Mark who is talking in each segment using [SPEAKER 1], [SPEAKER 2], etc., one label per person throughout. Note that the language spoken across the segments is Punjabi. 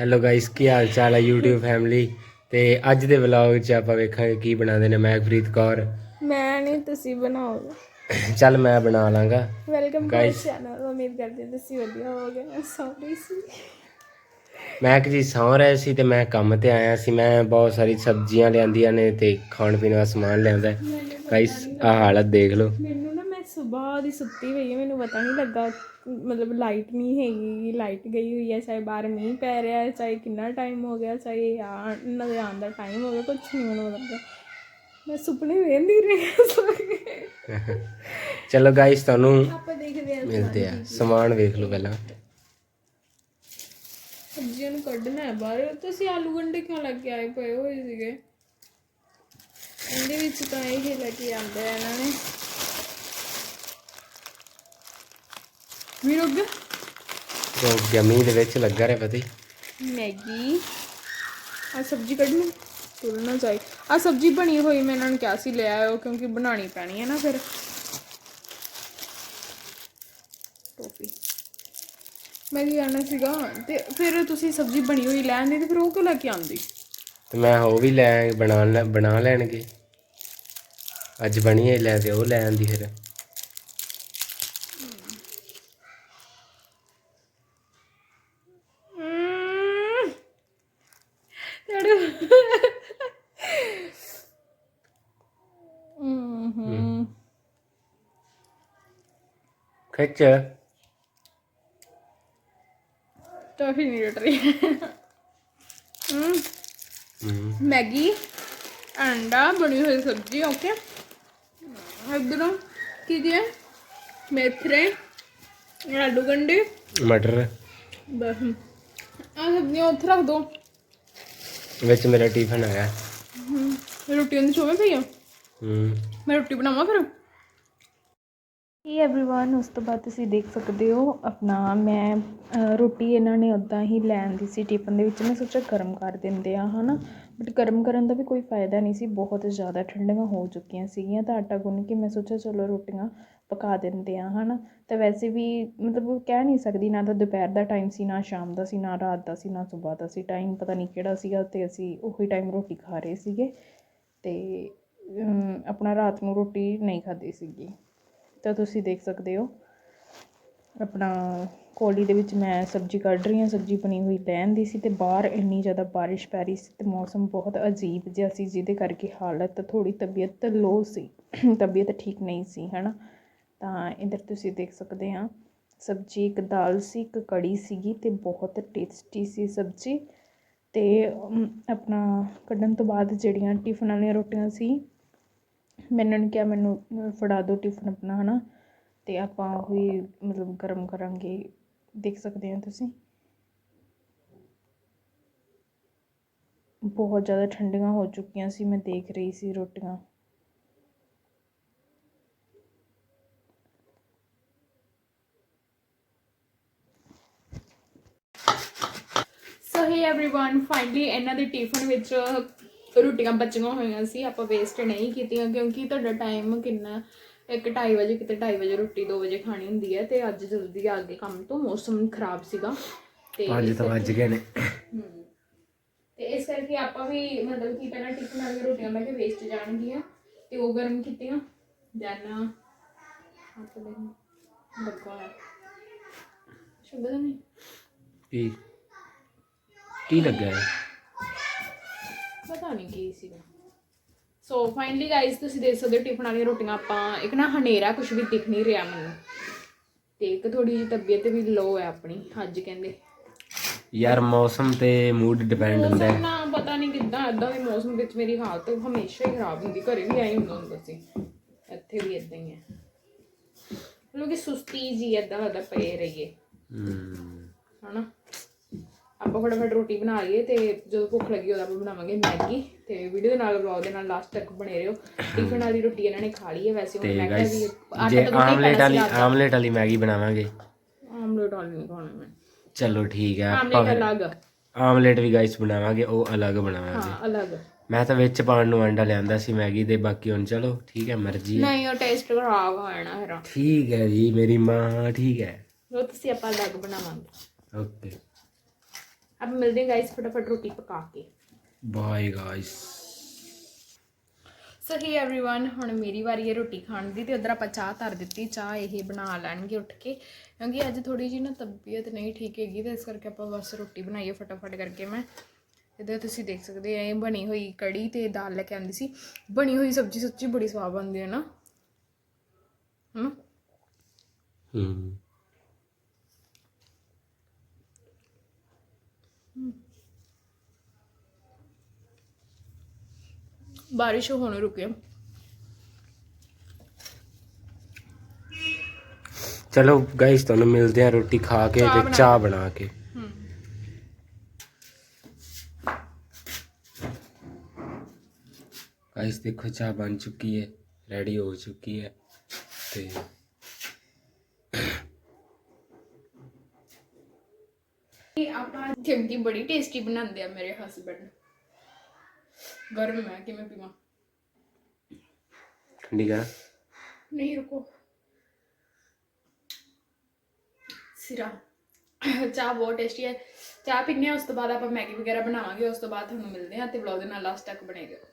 [SPEAKER 1] ਹੈਲੋ ਗਾਇਸ ਕੀ ਹਾਲ ਚਾਲ ਹੈ YouTube ਫੈਮਿਲੀ ਤੇ ਅੱਜ ਦੇ ਵਲੌਗ 'ਚ ਆਪਾਂ ਵੇਖਾਂਗੇ ਕੀ ਬਣਾਉਂਦੇ ਨੇ ਮੈਗਫਰੀਦ ਕੌਰ।
[SPEAKER 2] ਮੈਂ ਨਹੀਂ ਤੁਸੀਂ ਬਣਾਓਗੇ
[SPEAKER 1] ਚੱਲ ਮੈਂ ਬਣਾ ਲਾਂਗਾ।
[SPEAKER 2] Welcome to
[SPEAKER 1] Guys.
[SPEAKER 2] ਚੈਨਲ ਉਮੀਦ ਕਰਦੇ ਹਾਂ ਤੁਸੀਂ ਵਧੀਆ ਹੋਵੋਗੇ। ਸੌਰੀ ਸੀ
[SPEAKER 1] ਮੈਂ ਕਿ ਜੀ ਸੌਂ ਰਿਹਾ ਸੀ ਤੇ ਮੈਂ ਕੰਮ ਤੇ ਆਇਆ ਸੀ। ਮੈਂ ਬਹੁਤ ਸਾਰੀ ਸਬਜ਼ੀਆਂ ਲਿਆਂਦੀਆਂ ਨੇ ਤੇ ਖਾਣ ਪੀਣ ਦਾ ਸਮਾਨ ਲਿਆਂਦਾ। ਗਾਇਸ ਆ ਹਾਲਤ ਦੇਖ ਲਓ।
[SPEAKER 2] ਮੈਨੂੰ ਨਾ ਮੈਂ ਸਵੇਰ ਦੀ ਸੁੱਤੀ ਹੋਈ ਹਾਂ ਮੈਨੂੰ ਪਤਾ ਨਹੀਂ ਲੱਗਾ ਮਤਲਬ ਲਾਈਟ ਨਹੀਂ ਹੈਗੀ ਲਾਈਟ ਗਈ ਹੋਈ ਹੈ ਚਾਹੇ ਬਾਹਰ ਮੀਂਹ ਪੈ ਰਿਹਾ ਹੈ ਚਾਹੇ ਕਿੰਨਾ ਟਾਈਮ ਹੋ ਗਿਆ ਚਾਹੇ ਆ ਨਜ਼ਰ ਆਉਣ ਦਾ ਟਾਈਮ ਹੋ ਗਿਆ ਕੁਝ ਨਹੀਂ ਮੈਨੂੰ ਪਤਾ ਮੈਂ ਸੁਪਨੇ ਵੇਖਦੀ ਰਹੀ।
[SPEAKER 1] ਚਲੋ ਗਾਇਸ ਤੁਹਾਨੂੰ
[SPEAKER 2] ਆਪਾਂ ਦੇਖਦੇ ਹਾਂ
[SPEAKER 1] ਮਿਲਦੇ ਆ ਸਮਾਨ ਵੇਖ ਲਓ ਪਹਿਲਾਂ।
[SPEAKER 2] ਸਬਜ਼ੀਆਂ ਨੂੰ ਕੱਢਣਾ ਹੈ ਬਾਹਰ। ਤੁਸੀਂ ਆਲੂ ਗੰਡੇ ਕਿਉਂ ਲੈ ਕੇ ਆਏ ਪਏ ਹੋਏ ਸੀਗੇ? ਇਹਦੇ ਵਿੱਚ ਤਾਂ ਇਹ ਲੈ ਕੇ ਆਂਦੇ ਆ ਇਹਨਾਂ ਨੇ। ਵੀ ਰੁਕ ਗਿਆ
[SPEAKER 1] ਜੋ ਜਮੀ ਦੇ ਵਿੱਚ ਲੱਗਾ ਰਿਹਾ ਪਤਾ ਹੀ।
[SPEAKER 2] ਮੈਗੀ। ਆ ਸਬਜ਼ੀ ਕੱਢਣੀ ਤੁਰਨਾ ਚਾਹੀ। ਆ ਸਬਜ਼ੀ ਬਣੀ ਹੋਈ ਮੈਂ ਇਹਨਾਂ ਨੂੰ ਕਿਹਾ ਸੀ ਲੈ ਆਇਓ ਕਿਉਂਕਿ ਬਣਾਣੀ ਪੈਣੀ ਹੈ ਨਾ ਫਿਰ। ਟੋਪੀ ਮੈਂ ਕੀ ਕਰਨਾ ਸੀਗਾ ਤੇ ਫਿਰ ਤੁਸੀਂ ਸਬਜ਼ੀ ਬਣੀ ਹੋਈ ਲੈ ਆਂਦੇ ਤੇ ਫਿਰ ਉਹ ਕਿਉਂ ਲੈ ਕੇ
[SPEAKER 1] ਤੇ ਮੈਂ ਉਹ ਵੀ ਲੈ ਬਣਾ ਲੈ ਬਣਾ ਲੈਣਗੇ। ਅੱਜ ਬਣੀ ਹੈ ਲੈ ਤੇ ਉਹ ਲੈ ਆਂਦੀ ਫਿਰ
[SPEAKER 2] ਹੂੰ
[SPEAKER 1] ਖਿੱਚ
[SPEAKER 2] ਟੋਫੀ ਨਹੀਂ ਰਟ ਰਹੀ। ਹੂੰ
[SPEAKER 1] ਹਮ,
[SPEAKER 2] ਮੈਗੀ ਅੰਡਾ ਬਣੀ ਹੋਈ ਸਬਜ਼ੀ ਓਕੇ ਇਧਰੋਂ ਕੀ ਦਿਆ ਮੇਥਰੇ ਆਲੂ ਗੰਡੇ
[SPEAKER 1] ਮਟਰ।
[SPEAKER 2] ਬਸ। ਆ ਸਬਜ਼ੀਆਂ ਉੱਥੇ ਰੱਖ ਦੋ।
[SPEAKER 1] ਵਿੱਚ ਮੇਰਾ ਟਿਫਨ ਆਇਆ।
[SPEAKER 2] ਹੂੰ ਰੋਟੀ ਉਹਦੇ ਚੋਵੇਂ ਪਈ ਆ?
[SPEAKER 1] ਹੂੰ
[SPEAKER 2] ਮੈਂ ਰੋਟੀ ਬਣਾਵਾਂ ਫਿਰ? ਹੇ ਐਵਰੀਵਨ ਉਸ ਤੋਂ ਬਾਅਦ ਤੁਸੀਂ ਦੇਖ ਸਕਦੇ ਹੋ ਆਪਣਾ ਮੈਂ ਰੋਟੀ ਇਹਨਾਂ ਨੇ ਉੱਦਾਂ ਹੀ ਲੈਣ ਦੀ ਸੀ ਟਿਫਨ ਦੇ ਵਿੱਚ। ਮੈਂ ਸੋਚਿਆ ਗਰਮ ਕਰ ਦਿੰਦੇ ਆ ਹੈ ਨਾ ਬਟ ਗਰਮ ਕਰਨ ਦਾ ਵੀ ਕੋਈ ਫਾਇਦਾ ਨਹੀਂ ਸੀ, ਬਹੁਤ ਜ਼ਿਆਦਾ ਠੰਡੀਆਂ ਹੋ ਚੁੱਕੀਆਂ ਸੀਗੀਆਂ ਤਾਂ ਆਟਾ ਗੁੰਨ ਕੇ ਮੈਂ ਸੋਚਿਆ ਚਲੋ ਰੋਟੀਆਂ ਪਕਾ ਦਿੰਦੇ ਆ ਹੈ ਨਾ ਅਤੇ ਵੈਸੇ ਵੀ ਮਤਲਬ ਕਹਿ ਨਹੀਂ ਸਕਦੀ ਨਾ ਤਾਂ ਦੁਪਹਿਰ ਦਾ ਟਾਈਮ ਸੀ, ਨਾ ਸ਼ਾਮ ਦਾ ਸੀ, ਨਾ ਰਾਤ ਦਾ ਸੀ, ਨਾ ਸੁਬਾਹ ਦਾ ਸੀ। ਟਾਈਮ ਪਤਾ ਨਹੀਂ ਕਿਹੜਾ ਸੀਗਾ ਅਤੇ ਅਸੀਂ ਉਹੀ ਟਾਈਮ ਰੋਟੀ ਖਾ ਰਹੇ ਸੀਗੇ ਅਤੇ ਆਪਣਾ ਰਾਤ ਨੂੰ ਰੋਟੀ ਨਹੀਂ ਖਾਧੀ ਸੀਗੀ। ਤਾਂ ਤੁਸੀਂ ਦੇਖ ਸਕਦੇ ਹੋ। ਆਪਣਾ ਕੋਲੀ ਦੇ ਵਿੱਚ ਮੈਂ ਸਬਜ਼ੀ ਕੱਢ ਰਹੀ ਹਾਂ। ਸਬਜ਼ੀ ਬਣੀ ਹੋਈ ਲੈਣ ਦੀ ਸੀ ਤੇ ਬਾਹਰ ਇੰਨੀ ਜ਼ਿਆਦਾ ਬਾਰਿਸ਼ ਪੈ ਰਹੀ ਸੀ ਤੇ ਮੌਸਮ ਬਹੁਤ ਅਜੀਬ ਜਿਹਾ ਸੀ, ਜਿਹਦੇ ਕਰਕੇ ਹਾਲਤ ਥੋੜੀ ਤਬੀਅਤ ਲੋ ਸੀ। ਤਬੀਅਤ ਠੀਕ ਨਹੀਂ ਸੀ, ਹਨਾ? ਤਾਂ ਇਧਰ ਤੁਸੀਂ ਦੇਖ ਸਕਦੇ ਆ ਸਬਜ਼ੀ ਇੱਕ ਦਾਲ ਸੀ, ਇੱਕ ਕੜੀ ਸੀਗੀ ਤੇ ਬਹੁਤ ਟੇਸਟੀ ਸੀ ਸਬਜ਼ੀ। ਤੇ ਆਪਣਾ ਕੱਢਣ ਤੋਂ ਬਾਅਦ ਜਿਹੜੀਆਂ ਟਿਫਨ ਵਾਲੀਆਂ ਰੋਟੀਆਂ ਸੀ ਮੈਨੂੰ ਨੇ ਕਿਹਾ ਮੈਨੂੰ ਅਹ, ਫੜਾ ਦਿਓ ਟਿਫਨ ਆਪਣਾ ਹਨਾ ਤੇ ਆਪਾਂ ਉਹੀ ਮਤਲਬ ਗਰਮ ਕਰਾਂਗੇ ਦੇਖ ਸਕਦੇ ਹੋ ਤੁਸੀਂ ਬਹੁਤ ਜ਼ਿਆਦਾ ਠੰਡੀਆਂ ਹੋ ਚੁੱਕੀਆਂ ਸੀ ਮੈਂ ਦੇਖ ਰਹੀ ਸੀ ਰੋਟੀਆਂ ਸੋ ਹੇ एवरीवन ਫਾਈਨਲੀ ਇਹਨਾਂ ਦੇ ਟਿਫਨ ਵਿੱਚ ਰੋਟੀਆਂ ਬਚੀਆਂ ਹੋਈਆਂ ਸੀ ਆਪਾਂ ਵੇਸਟ ਨਹੀਂ ਕੀਤੀਆਂ ਕਿਉਂਕਿ ਤੁਹਾਡਾ ਟਾਈਮ ਕਿੰਨਾ 1:30 ਵਜੇ ਕਿਤੇ 2:30 ਵਜੇ ਰੋਟੀ 2 ਵਜੇ ਖਾਣੀ ਹੁੰਦੀ ਹੈ ਤੇ ਅੱਜ ਜਲਦੀ ਆ ਗਏ ਕੰਮ ਤੋਂ ਮੌਸਮ ਖਰਾਬ ਸੀਗਾ। ਤੇ
[SPEAKER 1] ਪੰਜ ਤਾਂ ਵੱਜ ਗਏ ਨੇ।
[SPEAKER 2] ਤੇ ਇਸ ਕਰਕੇ ਆਪਾਂ ਵੀ ਮਤਲਬ ਕਿ ਪਹਿਲਾਂ ਟਿਫਨ ਵਾਲੀਆਂ ਰੋਟੀਆਂ ਮੈਂ ਕਿ ਵੇਸਟ ਜਾਣਗੀਆਂ ਤੇ ਉਹ ਗਰਮ ਕੀਤੀਆਂ। ਦੈਨ ਆਪਣੇ ਲੱਗਾ ਹੈ ਸ਼ੁਭ ਨਹੀਂ
[SPEAKER 1] ਕੀ? ਕੀ ਲੱਗਾ ਹੈ?
[SPEAKER 2] ਪਤਾ ਨਹੀਂ ਕੀ ਸੀਗਾ। ਸੋ ਫਾਈਨਲੀ ਗਾਇਸ ਤੁਸੀਂ ਦੇਖ ਸਕਦੇ ਹੋ ਟਿਫਨ ਵਾਲੀਆਂ ਰੋਟੀਆਂ ਆਪਾਂ ਇੱਕ ਨਾ ਹਨੇਰਾ ਕੁਝ ਵੀ ਦਿਖ ਨਹੀਂ ਰਿਹਾ ਮੈਨੂੰ। ਤੇ ਇੱਕ ਥੋੜੀ ਜਿਹੀ ਤਬੀਅਤ ਵੀ ਲੋ ਹੈ ਆਪਣੀ ਅੱਜ ਕਹਿੰਦੇ।
[SPEAKER 1] ਯਾਰ ਮੌਸਮ ਤੇ ਮੂਡ ਡਿਪੈਂਡ ਹੁੰਦਾ ਹੈ।
[SPEAKER 2] ਨਾ ਪਤਾ ਨਹੀਂ ਕਿੱਦਾਂ ਇਦਾਂ ਦੇ ਮੌਸਮ ਵਿੱਚ ਮੇਰੀ ਹਾਲਤ ਹਮੇਸ਼ਾ ਹੀ ਖਰਾਬ ਹੁੰਦੀ ਘਰੇ ਵੀ ਆਈ ਹੁੰਦਾ ਹੁੰਦਾ ਸੀ। ਇੱਥੇ ਵੀ ਇਦਾਂ ਹੀ ਹੈ। ਮਤਲਬ ਕਿ ਸੁਸਤੀ ਜੀ ਇਦਾਂ ਲੱਗਦਾ ਪਏ ਰਹੀਏ।
[SPEAKER 1] ਹਮ,
[SPEAKER 2] ਹਨਾ? ਆਪਾਂ ਫਟਾਫਟ ਰੋਟੀ ਬਣਾ ਲਈਏ ਤੇ ਜਦੋਂ ਭੁੱਖ ਲੱਗੀ ਉਦੋਂ ਆਪਾਂ ਬਣਾਵਾਂਗੇ ਮੈਗੀ ਤੇ ਵੀਡੀਓ ਦੇ ਨਾਲ ਵਲੌਗ ਦੇ ਨਾਲ ਲਾਸਟ ਤੱਕ ਬਣੇ ਰਹੋ। ਟਿਫਨ ਵਾਲੀ ਰੋਟੀ ਇਹਨਾਂ ਨੇ ਖਾ ਲਈ ਹੈ ਵੈਸੇ ਹੁਣ ਮੈਂ ਕਿਹਾ ਵੀ
[SPEAKER 1] ਜੇ ਆਮਲੇਟ ਵਾਲੀ ਆਮਲੇਟ ਵਾਲੀ ਮੈਗੀ ਬਣਾਵਾਂਗੇ।
[SPEAKER 2] ਆਮਲੇਟ ਵਾਲੀ ਨਹੀਂ ਖਾਣਾ ਮੈਂ।
[SPEAKER 1] ਚਲੋ ਠੀਕ ਹੈ ਆਪਾਂ
[SPEAKER 2] ਆਮਲੇਟ ਅਲੱਗ।
[SPEAKER 1] ਆਮਲੇਟ ਵੀ ਗਾਇਸ ਬਣਾਵਾਂਗੇ ਉਹ ਅਲੱਗ ਬਣਾਵਾਂਗੇ।
[SPEAKER 2] ਹਾਂ ਅਲੱਗ।
[SPEAKER 1] ਮੈਂ ਤਾਂ ਵਿੱਚ ਪਾਉਣ ਨੂੰ ਅੰਡਾ ਲਿਆਂਦਾ ਸੀ ਮੈਗੀ ਦੇ ਬਾਕੀ ਹੁਣ ਚਲੋ ਠੀਕ ਹੈ ਮਰਜ਼ੀ ਹੈ।
[SPEAKER 2] ਨਹੀਂ ਉਹ ਟੇਸਟ ਖਰਾਬ ਹੋ ਜਾਣਾ ਫਿਰ।
[SPEAKER 1] ਠੀਕ ਹੈ ਜੀ ਮੇਰੀ ਮਾਂ ਠੀਕ ਹੈ।
[SPEAKER 2] ਉਹ ਤੁਸੀਂ ਆਪਾਂ ਅਲੱਗ ਬਣਾਵਾਂਗੇ।
[SPEAKER 1] ਓਕੇ
[SPEAKER 2] ਆਪਾਂ ਮਿਲਦੇ ਹਾਂ ਗਾਇਸ ਫਟਾਫਟ ਰੋਟੀ ਪਕਾ ਕੇ
[SPEAKER 1] bye guys
[SPEAKER 2] so hi everyone ਹੁਣ ਮੇਰੀ ਵਾਰੀ ਹੈ ਰੋਟੀ ਖਾਣ ਦੀ ਤੇ ਉਧਰ ਆਪਾਂ ਚਾਹ ਧਰ ਦਿੱਤੀ ਚਾਹ ਇਹ ਬਣਾ ਲੈਣਗੇ ਉੱਠ ਕੇ ਕਿਉਂਕਿ ਅੱਜ ਥੋੜੀ ਜੀ ਨਾ ਤਬੀਅਤ ਨਹੀਂ ਠੀਕ ਹੈਗੀ ਤੇ ਇਸ ਕਰਕੇ ਆਪਾਂ ਬਸ ਰੋਟੀ ਬਣਾਈਏ ਫਟਾਫਟ ਕਰਕੇ ਮੈਂ ਇੱਧਰ ਤੁਸੀਂ ਦੇਖ ਸਕਦੇ ਆ ਇਹ ਬਣੀ ਹੋਈ ਕੜੀ ਤੇ ਦਾਲ ਲੈ ਕੇ ਆਂਦੀ ਸੀ ਬਣੀ ਹੋਈ ਸਬਜ਼ੀ ਸੱਚੀ ਬੜੀ ਸਵਾਦ ਬਣਦੀ ਹੈ ਨਾ ਹਨਾ
[SPEAKER 1] ਹੂੰ
[SPEAKER 2] ਬਾਰਿਸ਼ ਹੁਣ ਰੁਕੀ।
[SPEAKER 1] ਚਲੋ ਗਾਇਸ ਤੁਹਾਨੂੰ ਮਿਲਦੇ ਆ ਰੋਟੀ ਖਾ ਕੇ
[SPEAKER 2] ਚਾਹ
[SPEAKER 1] ਤੇ
[SPEAKER 2] ਬਣਾ
[SPEAKER 1] ਚਾਹ ਬਣਾ ਕੇ। ਗਾਇਸ ਦੇਖੋ ਚਾਹ ਬਣ ਚੁੱਕੀ ਹੈ ਰੈਡੀ ਹੋ ਚੁੱਕੀ ਹੈ ਤੇ
[SPEAKER 2] ਇਹ ਆਪਾਂ ਚਿਮਟੀ ਬੜੀ ਟੇਸਟੀ ਬਣਾਉਂਦੇ ਆ ਮੇਰੇ ਹਸਬੰਡ ਗਰਮ ਹੈ ਕਿਵੇਂ ਪੀਵਾਂ?
[SPEAKER 1] ਠੰਡੀ ਕਰ।
[SPEAKER 2] ਨਹੀਂ ਰੁਕੋ। ਸਿਰਾ। ਚਾਹ ਬਹੁਤ ਟੇਸਟੀ ਹੈ। ਚਾਹ ਪੀਨੇ ਆ ਉਸ ਤੋਂ ਬਾਅਦ ਆਪਾਂ ਮੈਗੀ ਵਗੈਰਾ ਬਣਾਵਾਂਗੇ ਉਸ ਤੋਂ ਬਾਅਦ ਤੁਹਾਨੂੰ ਮਿਲਦੇ ਆ ਤੇ ਵਲੌਗ ਦੇ ਨਾਲ ਲਾਸਟ ਤੱਕ ਬਣੇ ਰਹੋ।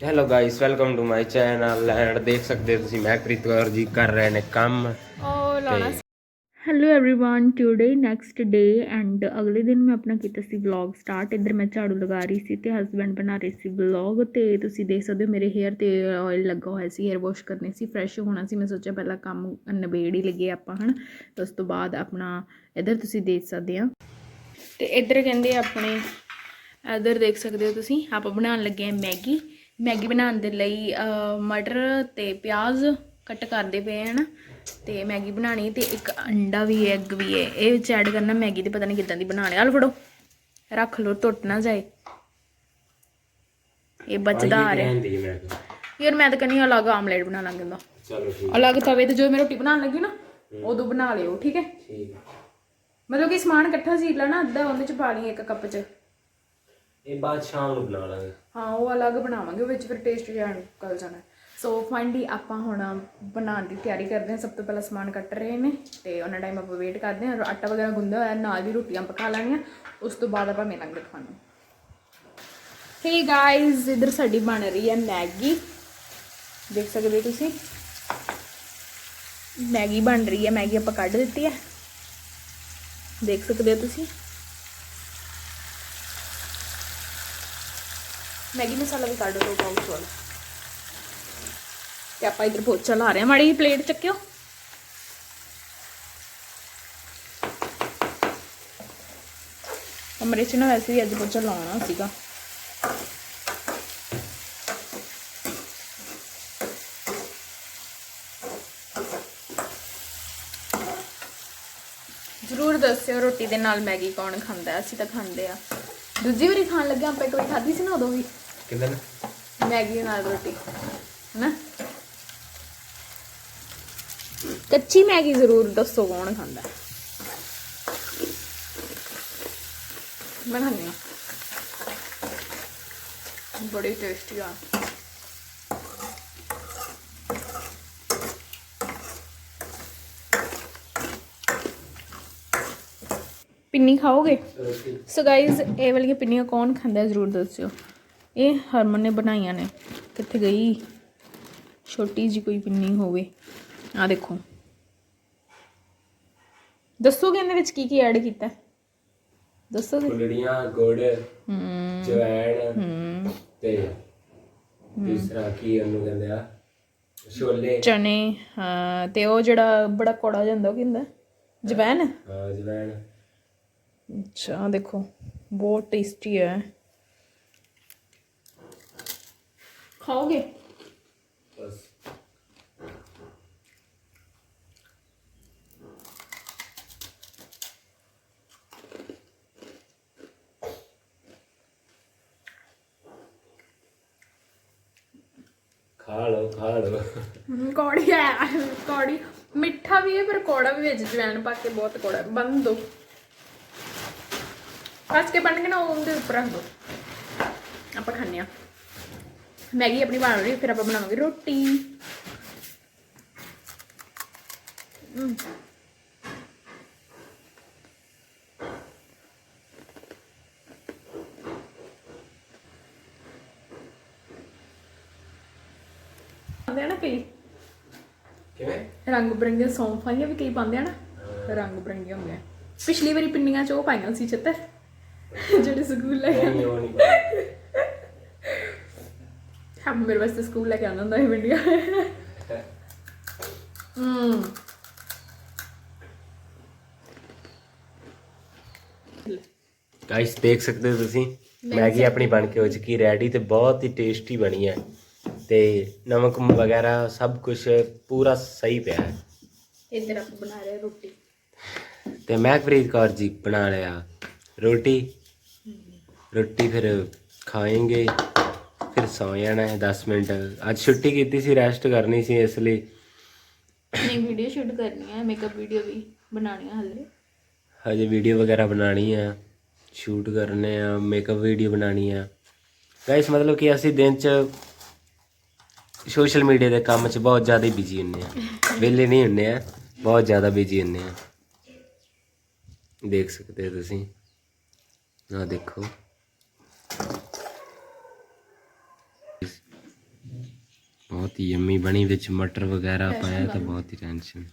[SPEAKER 1] Hello guys welcome to my channel and ਦੇਖ ਸਕਦੇ ਹੋ ਤੁਸੀਂ ਮਹਿਕਪ੍ਰੀਤ ਕੌਰ ਜੀ ਕਰ ਰਹੇ ਨੇ ਕੰਮ।
[SPEAKER 2] ਉਹ ਲਾਉਣਾ
[SPEAKER 1] ਤੇ
[SPEAKER 2] hello everyone today next day and ਅਗਲੇ ਦਿਨ ਮੈਂ ਆਪਣਾ ਕੀਤਾ ਸੀ ਵਲੌਗ ਸਟਾਰਟ ਇੱਧਰ ਮੈਂ ਝਾੜੂ ਲਗਾ ਰਹੀ ਸੀ ਤੇ ਹਸਬੰਡ ਬਣਾ ਰਹੇ ਸੀ ਵਲੌਗ ਤੇ ਤੁਸੀਂ ਦੇਖ ਸਕਦੇ ਹੋ ਮੇਰੇ ਹੇਅਰ ਤੇ ਆਇਲ ਲੱਗਾ ਹੋਇਆ ਸੀ ਹੇਅਰ ਵਾਸ਼ ਕਰਨੇ ਸੀ ਫਰੈਸ਼ ਹੋਣਾ ਸੀ ਮੈਂ ਸੋਚਿਆ ਪਹਿਲਾਂ ਕੰਮ ਨਿਬੇੜ ਹੀ ਲਈਏ ਆਪਾਂ ਹਨ ਤੇ ਉਸ ਤੋਂ ਬਾਅਦ ਆਪਣਾ ਇੱਧਰ ਤੁਸੀਂ ਦੇਖ ਸਕਦੇ ਆ ਤੇ ਇੱਧਰ ਕਹਿੰਦੇ ਆਪਣੇ ਇੱਧਰ ਦੇਖ ਸਕਦੇ ਹੋ ਤੁਸੀਂ ਆਪਾਂ ਬਣਾਉਣ ਲੱਗੇ ਆ ਮੈਗੀ ਮੈਗੀ ਬਣਾਉਣ ਦੇ ਲਈ ਅਹ, ਮਟਰ ਤੇ ਪਿਆਜ਼ ਕੱਟ ਕਰਦੇ ਪਏ ਹਨ। ਤੇ ਮੈਗੀ ਬਣਾਣੀ ਤੇ ਇੱਕ ਅੰਡਾ ਵੀ ਹੈ ਐਗ ਵੀ ਹੈ। ਇਹ ਵਿੱਚ ਐਡ ਕਰਨਾ ਮੈਗੀ ਤੇ ਪਤਾ ਨਹੀਂ ਕਿੱਦਾਂ ਦੀ ਬਣਾਣੀ ਆਲ ਫੜੋ ਰੱਖ ਲਓ ਟੁੱਟ ਨਾ ਜਾਏ। ਇਹ ਬਚਦਾ ਆ ਰਿਹਾ। ਯਾਰ ਮੈਂ ਤਾਂ ਕਹਿੰਦੀ ਅਲੱਗ ਆਮਲੇਟ ਬਣਾ ਲਾਂਗੇ ਦਾ
[SPEAKER 1] ਚਲੋ ਠੀਕ।
[SPEAKER 2] ਅਲੱਗ ਤਵੇ ਤੇ ਜਦੋਂ ਮੈਂ ਰੋਟੀ ਬਣਾਉਣ ਲੱਗੀ ਨਾ ਉਦੋਂ ਬਣਾ ਲਿਓ ਠੀਕ ਹੈ?
[SPEAKER 1] ਠੀਕ।
[SPEAKER 2] ਮਤਲਬ ਕਿ ਸਮਾਨ ਇਕੱਠਾ ਸੀ ਲੈਣਾ ਅੱਧਾ ਉਹਦੇ ਚ ਪਾ ਲਈ ਇੱਕ ਕੱਪ ਚ।
[SPEAKER 1] ਇਹ ਬਾਅਦ ਸ਼ਾਮ ਨੂੰ ਬਣਾ ਲਾਂਗੇ।
[SPEAKER 2] ਹਾਂ ਉਹ ਅਲੱਗ ਬਣਾਵਾਂਗੇ ਵਿੱਚ ਫਿਰ ਟੇਸਟ ਜਿਹਾ ਨਿਕਲ ਜਾਣਾ। ਸੋ ਫਾਈਨਲੀ ਆਪਾਂ ਹੁਣ ਬਣਾਉਣ ਦੀ ਤਿਆਰੀ ਕਰਦੇ ਹਾਂ। ਸਭ ਤੋਂ ਪਹਿਲਾਂ ਸਮਾਨ ਕੱਟ ਰਹੇ ਨੇ ਤੇ ਉਹਨਾਂ ਟਾਈਮ ਆਪਾਂ ਵੇਟ ਕਰਦੇ ਹਾਂ। ਆਟਾ ਵਗੈਰਾ ਗੁੰਦਾ ਹੋਇਆ, ਨਾਲ ਵੀ ਰੋਟੀਆਂ ਪਕਾ ਲੈਣੀਆਂ। ਉਸ ਤੋਂ ਬਾਅਦ ਆਪਾਂ ਮਿਲਾਂਗੇ ਤੁਹਾਨੂੰ ਹੇ। ਗਾਇਜ਼ ਇਧਰ ਸਾਡੀ ਬਣ ਰਹੀ ਹੈ ਮੈਗੀ। ਦੇਖ ਸਕਦੇ ਹੋ ਤੁਸੀਂ? ਮੈਗੀ ਬਣ ਰਹੀ ਹੈ। ਮੈਗੀ ਆਪਾਂ ਕੱਢ ਦਿੱਤੀ ਹੈ। ਦੇਖ ਸਕਦੇ ਹੋ ਤੁਸੀਂ? ਮੈਗੀ ਮਸਾਲਾ ਵੀ ਕੱਢ ਦੋ ਪਾਉਚ ਵਾਲਾ ਤੇ ਆਪਾਂ ਇਧਰ ਪੋਚਾ ਲਾ ਰਹੇ ਹਾਂ। ਮਾੜੀ ਪਲੇਟ ਚੱਕਿਓ। ਕਮਰੇ 'ਚ ਨਾ ਵੈਸੇ ਵੀ ਅੱਜ ਪੋਚਾ ਲਾਉਣਾ ਸੀਗਾ। ਜ਼ਰੂਰ ਦੱਸਿਓ ਰੋਟੀ ਦੇ ਨਾਲ ਮੈਗੀ ਕੌਣ ਖਾਂਦਾ? ਅਸੀਂ ਤਾਂ ਖਾਂਦੇ ਆ ਦੂਜੀ ਵਾਰੀ ਖਾਣ ਲੱਗੇ ਆਪਾਂ ਇੱਕ ਵਾਰੀ ਖਾਧੀ ਸੀ ਨਾ ਉਦੋਂ ਵੀ।
[SPEAKER 1] ਕਿੰਨਾ
[SPEAKER 2] ਮੈਗੀ ਨਾਲ ਰੋਟੀ। ਹੈਨਾ? ਕੱਚੀ ਮੈਗੀ ਜ਼ਰੂਰ ਦੱਸੋ ਕੌਣ ਖਾਂਦਾ। ਖਾਂਦੀ ਹਾਂ। ਬੜੀ ਟੇਸਟੀ ਆ। ਪਿੰਨੀ ਖਾਓਗੇ? ਸੋ ਗਾਇਜ਼ ਇਹ ਵਾਲੀਆਂ ਪਿੰਨੀਆਂ ਕੌਣ ਖਾਂਦਾ ਜ਼ਰੂਰ ਦੱਸਿਓ। ਇਹ ਹਰਮਨ ਨੇ ਬਣਾਈਆਂ ਨੇ। ਕਿੱਥੇ ਗਈ? ਛੋਟੀ ਜੀ ਕੋਈ ਪਿੰਨੀ ਹੋਵੇ। ਆ ਦੇਖੋ। ਦੱਸੋਗੇ ਇਹਦੇ ਵਿੱਚ ਕੀ ਕੀ ਐਡ ਕੀਤਾ? ਹੈ? ਦੱਸੋਗੇ?
[SPEAKER 1] ਫੁੱਲੜੀਆਂ ਗੁੜ
[SPEAKER 2] ਹਮ
[SPEAKER 1] ਜਵੈਣ
[SPEAKER 2] ਹਮ
[SPEAKER 1] ਤੇ ਦੂਸਰਾ ਕੀ ਉਹਨੂੰ ਕਹਿੰਦੇ ਆ ਛੋਲੇ।
[SPEAKER 2] ਚਨੇ ਹਾਂ ਤੇ ਉਹ ਜਿਹੜਾ ਬੜਾ ਕੌੜਾ ਜਾਂਦਾ ਉਹ ਕੀ ਹੁੰਦਾ? ਜਵੈਨ
[SPEAKER 1] ਹਾਂ ਜਵੈਣ।
[SPEAKER 2] ਅੱਛਾ ਆਹ ਦੇਖੋ ਬਹੁਤ ਟੇਸਟੀ ਹੈ। ਖਾਓਗੇ?
[SPEAKER 1] ਖਾ ਲਓ ਖਾ ਲਓ
[SPEAKER 2] ਹਮ, ਕੌੜੀ ਹੈ ਕੌੜੀ। ਮਿੱਠਾ ਵੀ ਹੈ ਪਰ ਕੌੜਾ ਵੀ ਵਿੱਚ ਜਵੈਣ ਪਾ ਕੇ ਬਹੁਤ ਕੌੜਾ ਹੈ। ਬੰਨ ਦੋ। ਕੱਚ ਕੇ ਬੰਨ ਕੇ ਨਾ ਉਹਦੇ ਉੱਪਰ ਰੱਖ ਦੋ। ਆਪਾਂ ਖਾਂਦੇ ਹਾਂ। ਮੈਗੀ ਆਪਣੀ ਬਣ ਰਹੀ ਫਿਰ ਆਪਾਂ ਬਣਾਵਾਂਗੇ ਰੋਟੀ। ਹਮ। ਪਾਉਂਦੇ ਆ ਨਾ ਕਈ?
[SPEAKER 1] ਕਿਵੇਂ?
[SPEAKER 2] ਰੰਗ ਬਰੰਗੀਆਂ ਸੌਂਫਾਂ ਵੀ ਕਈ ਪਾਉਂਦੇ ਆ ਨਾ? ਰੰਗ ਬਰੰਗੀਆਂ ਹੁੰਦੀਆਂ। ਪਿਛਲੀ ਵਾਰੀ ਪਿੰਨੀਆਂ ਚ ਉਹ ਪਾਈਆਂ ਸੀ ਚਿੱਤ ਜਿਹੜੇ ਸਕੂਲ ਲੈ ਕੇ
[SPEAKER 1] ਨਹੀਂ ਉਹ ਨਹੀਂ
[SPEAKER 2] ਹਾਂ ਮੇਰੇ ਵਾਸਤੇ ਸਕੂਲ ਲੈ ਕੇ ਆਉਂਦਾ ਹੁੰਦਾ ਸੀ ਪਿੰਨੀਆਂ। ਹਮ
[SPEAKER 1] ਗਾਇਸ ਦੇਖ ਸਕਦੇ ਹੋ ਤੁਸੀਂ? ਮੈਗੀ ਆਪਣੀ ਬਣ ਕੇ ਹੋ ਚੁੱਕੀ ਰੈਡੀ ਤੇ ਬਹੁਤ ਹੀ ਟੇਸਟੀ ਬਣੀ ਹੈ। ਤੇ ਨਮਕ ਵਗੈਰਾ ਸਭ ਕੁਝ ਪੂਰਾ ਸਹੀ ਪਿਆ ਹੈ।
[SPEAKER 2] ਇੱਧਰ ਆਪਾਂ ਬਣਾ ਰਹੇ ਰੋਟੀ।
[SPEAKER 1] ਤੇ ਮਹਿਕਪ੍ਰੀਤ ਕੌਰ ਜੀ ਬਣਾ ਲਿਆ ਰੋਟੀ। ਰੋਟੀ ਫਿਰ ਖਾਏਂਗੇ ਫਿਰ ਸੌ ਜਾਣਾ ਹੈ 10 ਮਿੰਟ। ਅੱਜ ਛੁੱਟੀ ਕੀਤੀ ਸੀ ਰੈਸਟ ਕਰਨੀ ਸੀ ਇਸ ਲਈ।
[SPEAKER 2] ਨਹੀਂ ਵੀਡੀਓ ਸ਼ੂਟ ਕਰਨੀ ਹੈ ਮੇਕਅਪ ਵੀਡੀਓ ਵੀ ਬਣਾਉਣੀ ਹੈ ਹਲੇ।
[SPEAKER 1] ਹਜੇ ਵੀਡੀਓ ਵਗੈਰਾ ਬਣਾਣੀ ਆ ਸ਼ੂਟ ਕਰਨੇ ਆ ਮੇਕਅਪ ਵੀਡੀਓ ਬਣਾਣੀ ਆ। ਗਾਇਸ ਮਤਲਬ ਕਿ ਅਸੀਂ ਦਿਨ ਚ ਸੋਸ਼ਲ ਮੀਡੀਆ ਦੇ ਕੰਮ ਚ ਬਹੁਤ ਜ਼ਿਆਦਾ ਹੀ ਬਿਜ਼ੀ ਹੁੰਨੇ ਆ। ਵਿਹਲੇ ਨਹੀਂ ਹੁੰਨੇ ਆ, ਬਹੁਤ ਜ਼ਿਆਦਾ ਬਿਜ਼ੀ ਹੁੰਨੇ ਆ। ਦੇਖ ਸਕਦੇ ਹੋ ਤੁਸੀਂ। ਆ ਦੇਖੋ। ਬਹੁਤ ਹੀ ਯੰਮੀ ਬਣੀ, ਵਿੱਚ ਮਟਰ ਵਗੈਰਾ ਪਾਇਆ ਤਾਂ ਬਹੁਤ ਹੀ ਟੈਨਸ਼ਨ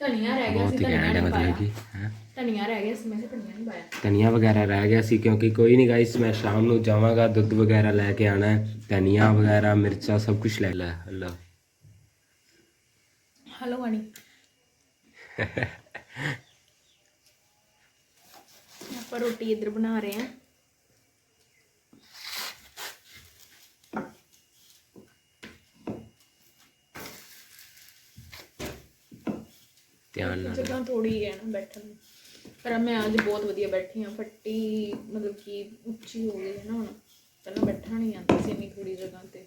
[SPEAKER 2] ਧਨੀਆ ਰਹਿ ਗਿਆ
[SPEAKER 1] ਬਹੁਤ
[SPEAKER 2] ਸੀ
[SPEAKER 1] ਹੀ
[SPEAKER 2] ਧਨੀਆ
[SPEAKER 1] ਘੈਂਟ
[SPEAKER 2] ਨਹੀਂ
[SPEAKER 1] ਮਤਲਬ
[SPEAKER 2] ਪਾਇਆ।
[SPEAKER 1] ਕਿ ਹੈਂ?
[SPEAKER 2] ਧਨੀਆ ਰਹਿ ਗਿਆ ਸੀ ਮੈਂ ਕਿਹਾ ਧਨੀਆ ਨਹੀਂ ਪਾਇਆ।
[SPEAKER 1] ਧਨੀਆ ਵਗੈਰਾ ਰਹਿ ਗਿਆ ਸੀ ਕਿਉਂਕਿ ਕੋਈ ਨਹੀਂ ਗਾਇਸ ਮੈਂ ਸ਼ਾਮ ਨੂੰ ਜਾਵਾਂਗਾ ਦੁੱਧ ਵਗੈਰਾ ਲੈ ਕੇ ਆਣਾ ਹੈ ਧਨੀਆ ਵਗੈਰਾ ਮਿਰਚਾਂ ਸਭ ਕੁਝ ਲੈ ਲੈ ਅੱਲਾ।
[SPEAKER 2] ਹਲੋ ਵਾਣੀ ਆਪਾਂ ਰੋਟੀ ਇੱਧਰ ਬਣਾ ਰਹੇ ਹਾਂ। ਜਗ੍ਹਾ ਥੋੜੀ ਹੈ ਨਾ ਬੈਠਣ ਨੂੰ। ਪਰ ਮੈਂ ਅੱਜ ਬਹੁਤ ਵਧੀਆ ਬੈਠੀ ਹਾਂ ਫੱਟੀ ਮਤਲਬ ਕਿ ਉੱਚੀ ਹੋ ਗਈ ਹੈ ਨਾ ਹੁਣ। ਪਹਿਲਾਂ ਬੈਠਾ ਨਹੀਂ ਆਉਂਦਾ ਸੀ ਇੰਨੀ ਥੋੜੀ ਜਗ੍ਹਾ ਤੇ।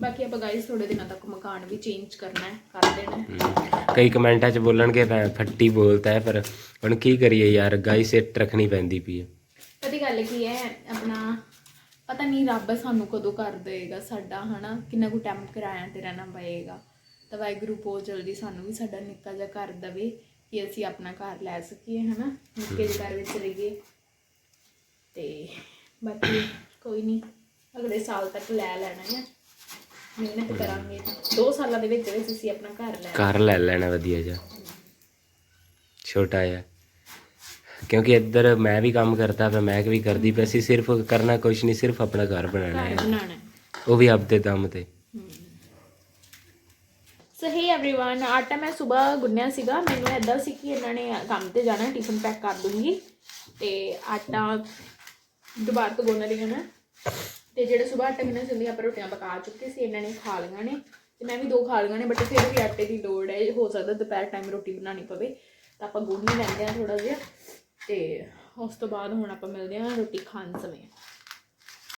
[SPEAKER 2] ਬਾਕੀ ਆਪਾਂ ਗਾਈਸ ਥੋੜੇ ਦਿਨਾਂ ਤੱਕ ਮਕਾਨ ਵੀ ਚੇਂਜ ਕਰਨਾ ਹੈ ਕਰ ਦੇਣਾ।
[SPEAKER 1] ਕਈ ਕਮੈਂਟਾਂ 'ਚ ਬੋਲਣਗੇ ਮੈਂ ਫੱਟੀ ਬੋਲਤਾ ਹੈ ਪਰ ਹੁਣ ਕੀ ਕਰੀਏ ਯਾਰ ਗਾਇਸ ਇੱਟ ਰੱਖਣੀ ਪੈਂਦੀ ਪਈ ਹੈ।
[SPEAKER 2] ਪਤਾ ਗੱਲ ਕੀ ਹੈ ਆਪਣਾ ਪਤਾ ਨਹੀਂ ਰੱਬ ਸਾਨੂੰ ਕਦੋਂ ਕਰ ਦੇਗਾ ਸਾਡਾ ਹਨਾ? ਕਿੰਨਾ ਕੁ ਟਾਈਮ ਕਿਰਾਇਆ ਤੇ ਰਹਿਣਾ ਪਏਗਾ। ਤਾਂ ਵਾਹਿਗੁਰੂ ਬਹੁਤ ਜਲਦੀ ਸਾਨੂੰ ਵੀ ਸਾਡਾ ਨਿੱਕਾ ਜਿਹਾ ਘਰ ਦਵੇ। ਕਿ ਅਸੀਂ ਆਪਣਾ ਘਰ ਲੈ ਸਕੀਏ ਹਨਾ? ਨਿੱਕੇ ਜਿਹੇ ਘਰ ਵਿੱਚ ਰਹੀਏ। ਤੇ ਬਾਕੀ ਕੋਈ ਨਹੀਂ ਅਗਲੇ ਸਾਲ ਤੱਕ ਲੈ ਲੈਣਾ ਹੈ ਮਿਹਨਤ ਕਰਾਂਗੇ। 2 ਸਾਲਾਂ ਦੇ ਵਿੱਚ ਵਿੱਚ ਅਸੀਂ ਆਪਣਾ ਘਰ ਲੈ
[SPEAKER 1] ਘਰ ਲੈ ਲੈਣਾ ਵਧੀਆ ਜਿਹਾ। ਛੋਟਾ ਜਿਹਾ। ਕਿਉਂਕਿ ਇੱਧਰ ਮੈਂ ਵੀ ਕੰਮ ਕਰਦਾ ਪਿਆ ਮੈਂ ਵੀ ਕਰਦੀ ਪਈ ਸੀ ਸਿਰਫ ਕਰਨਾ ਕੁਛ ਨਹੀਂ ਸਿਰਫ ਆਪਣਾ ਘਰ
[SPEAKER 2] ਬਣਾਉਣਾ ਹੈ।
[SPEAKER 1] ਉਹ ਵੀ ਆਪਦੇ ਦਮ ਤੇ।
[SPEAKER 2] ਸੋ ਹੇ एवरीवन ਆਟਾ ਮੈਂ ਸਵੇਰ ਗੁੰਨਿਆ ਸੀਗਾ ਮੈਨੂੰ ਐਦਾਂ ਸੀ ਕਿ ਇਹਨਾਂ ਨੇ ਕੰਮ ਤੇ ਜਾਣਾ ਟਿਫਨ ਪੈਕ ਕਰ ਦੂੰਗੀ ਤੇ ਆਟਾ ਦੁਬਾਰਾ ਤੋਂ ਗੁੰਨ ਰਹੀ ਹਾਂ ਮੈਂ ਤੇ ਜਿਹੜੇ ਸਵੇਰ ਆਟਾ ਗੁੰਨਿਆ ਸੀ ਉਹਦੀਆਂ ਆਪਾਂ ਰੋਟੀਆਂ ਪਕਾ ਚੁੱਕੇ ਸੀ ਇਹਨਾਂ ਨੇ ਖਾ ਲਈਆਂ ਨੇ ਤੇ ਮੈਂ ਵੀ ਦੋ ਖਾ ਲਈਆਂ ਨੇ ਬਟ ਫਿਰ ਵੀ ਆਟੇ ਦੀ ਲੋੜ ਹੈ ਹੋ ਸਕਦਾ ਦੁਪਹਿਰ ਟਾਈਮ ਰੋਟੀ ਬਣਾਉਣੀ ਪਵੇ ਤਾਂ ਆਪਾਂ ਗੁੰਨ ਹੀ ਲੈਂਦੇ ਆ ਥੋੜਾ ਜਿਹਾ ਤੇ ਉਸ ਤੋਂ ਬਾਅਦ ਹੁਣ ਆਪਾਂ ਮਿਲਦੇ ਹਾਂ ਰੋਟੀ ਖਾਣ ਸਮੇਂ